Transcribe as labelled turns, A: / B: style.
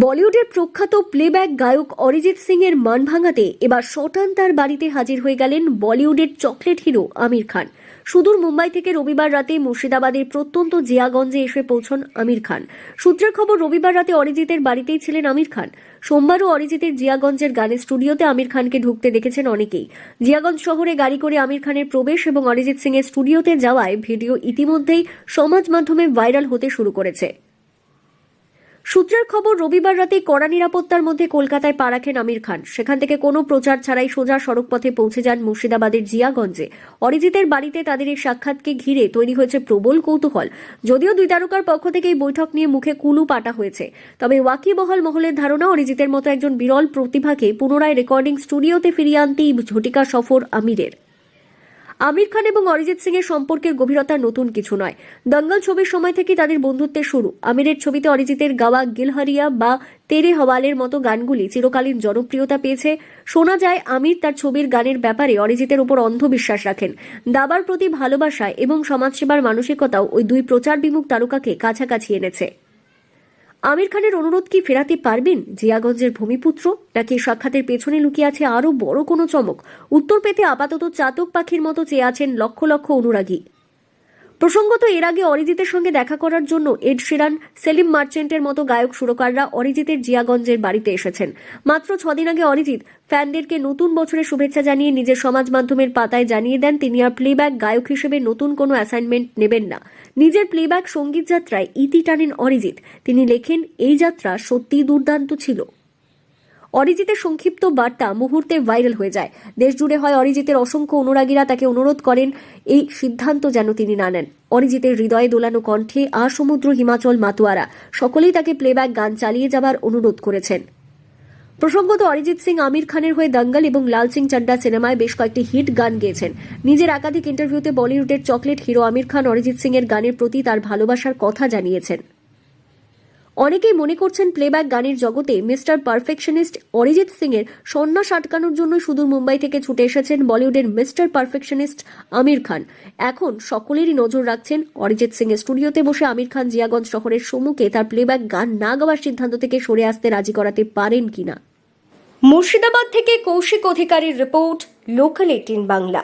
A: বলিউডের প্রখ্যাত প্লেব্যাক গায়ক অরিজিৎ সিং এর মান ভাঙাতে এবার শটান তার বাড়িতে হাজির হয়ে গেলেন বলিউডের চকলেট হিরো আমির খান। সুদূর মুম্বাই থেকে রবিবার রাতে মুর্শিদাবাদের প্রত্যন্ত জিয়াগঞ্জে এসে পৌঁছন আমির খান। সূত্রের খবর, রবিবার রাতে অরিজিতের বাড়িতেই ছিলেন আমির খান। সোমবারও অরিজিতের জিয়াগঞ্জের গানের স্টুডিওতে আমির খানকে ঢুকতে দেখেছেন অনেকেই। জিয়াগঞ্জ শহরে গাড়ি করে আমির খানের প্রবেশ এবং অরিজিৎ সিং এর স্টুডিওতে যাওয়ায় ভিডিও ইতিমধ্যেই সমাজ মাধ্যমে ভাইরাল হতে শুরু করেছে। সূত্রের খবর, রবিবার রাতে কড়া নিরাপত্তার মধ্যে কলকাতায় পা রাখেন আমির খান। সেখান থেকে কোনো প্রচার ছাড়াই সোজা সড়কপথে পৌঁছে যান মুর্শিদাবাদের জিয়াগঞ্জে। অরিজিতের বাড়িতে তাদের এই সাক্ষাৎকে ঘিরে তৈরি হয়েছে প্রবল কৌতূহল। যদিও দুই তারকার পক্ষ থেকে এই বৈঠক নিয়ে মুখে কুলু পাটা হয়েছে। তবে ওয়াকিবহাল মহলের ধারণা, অরিজিতের মতো একজন বিরল প্রতিভাকে পুনরায় রেকর্ডিং স্টুডিওতে ফিরিয়ে আনতেই ঝটিকা সফর আমিরের। আমির খান এবং অরিজিৎ সিং এর সম্পর্কের গভীরতা নতুন কিছু নয়। দঙ্গল ছবির সময় থেকে তাদের বন্ধুত্বের শুরু। আমিরের ছবিতে অরিজিতের গাওয়া গিলহারিয়া বা তেরে হওয়ালের মতো গানগুলি চিরকালীন জনপ্রিয়তা পেয়েছে। শোনা যায়, আমির তার ছবির গানের ব্যাপারে অরিজিতের উপর অন্ধবিশ্বাস রাখেন। দাবার প্রতি ভালোবাসা এবং সমাজসেবার মানসিকতাও ওই দুই প্রচার বিমুখ তারকাকে কাছাকাছি এনেছে। আমির খানের অনুরোধ কি ফেরাতে পারবেন? জিয়াগঞ্জের ভূমিপুত্র? নাকি সাক্ষাতের পেছনে লুকিয়ে আছে আরও বড় কোনো চমক? উত্তর পেতে আপাতত চাতক পাখির মতো চেয়ে আছেন লক্ষ লক্ষ অনুরাগী। প্রসঙ্গত, এর আগে অরিজিতের সঙ্গে দেখা করার জন্য এড শিরান, সেলিম মার্চেন্টের মতো গায়ক সুরকাররা অরিজিতের জিয়াগঞ্জের বাড়িতে এসেছেন। মাত্র ছদিন আগে অরিজিৎ ফ্যানদেরকে নতুন বছরের শুভেচ্ছা জানিয়ে নিজের সমাজ মাধ্যমের পাতায় জানিয়ে দেন, তিনি আর প্লেব্যাক গায়ক হিসেবে নতুন কোনো অ্যাসাইনমেন্ট নেবেন না। নিজের প্লেব্যাক সংগীত যাত্রায় ইতি টানেন অরিজিৎ। তিনি লেখেন, এই যাত্রা সত্যিই দুর্দান্ত ছিল। অরিজিতের সংক্ষিপ্ত বার্তা মুহূর্তে ভাইরাল হয়ে যায়। দেশ জুড়ে হয় অরিজিতের অসংখ্য অনুরাগীরা, তাকে অনুরোধ করেন এই সিদ্ধান্ত যেন তিনি না নেন। অরিজিতের হৃদয়ে দোলানো কণ্ঠে, আর সমুদ্র, হিমাচল, মাতুয়ারা সকলেই তাকে প্লেব্যাক গান চালিয়ে যাবার অনুরোধ করেছেন। প্রসঙ্গত, অরিজিৎ সিং আমির খানের হয়ে দঙ্গল এবং লাল সিং চাড্ডা সিনেমায় বেশ কয়েকটি হিট গান গেয়েছেন। নিজের একাধিক ইন্টারভিউতে বলিউডের চকলেট হিরো আমির খান অরিজিৎ সিং এর গানের প্রতি তার ভালোবাসার কথা জানিয়েছেন। অনেকেই মনে করছেন প্লেব্যাক গানের জগতে মিস্টার পারফেকশনিস্ট অরিজিৎ সিং এর সন্ন্যাস আটকানোর জন্য সুদূর মুম্বাই থেকে ছুটে এসেছেন বলিউডের মিস্টার পারফেকশনিস্ট আমির খান। এখন সকলেরই নজর রাখছেন অরিজিৎ সিং এর স্টুডিওতে বসে আমির খান জিয়াগঞ্জ শহরের সম্মুখে তার প্লেব্যাক গান না গাওয়ার সিদ্ধান্ত থেকে সরে আসতে রাজি করাতে পারেন কিনা। মুর্শিদাবাদ থেকে কৌশিক অধিকারীর রিপোর্ট লোকাল এইটিন বাংলা।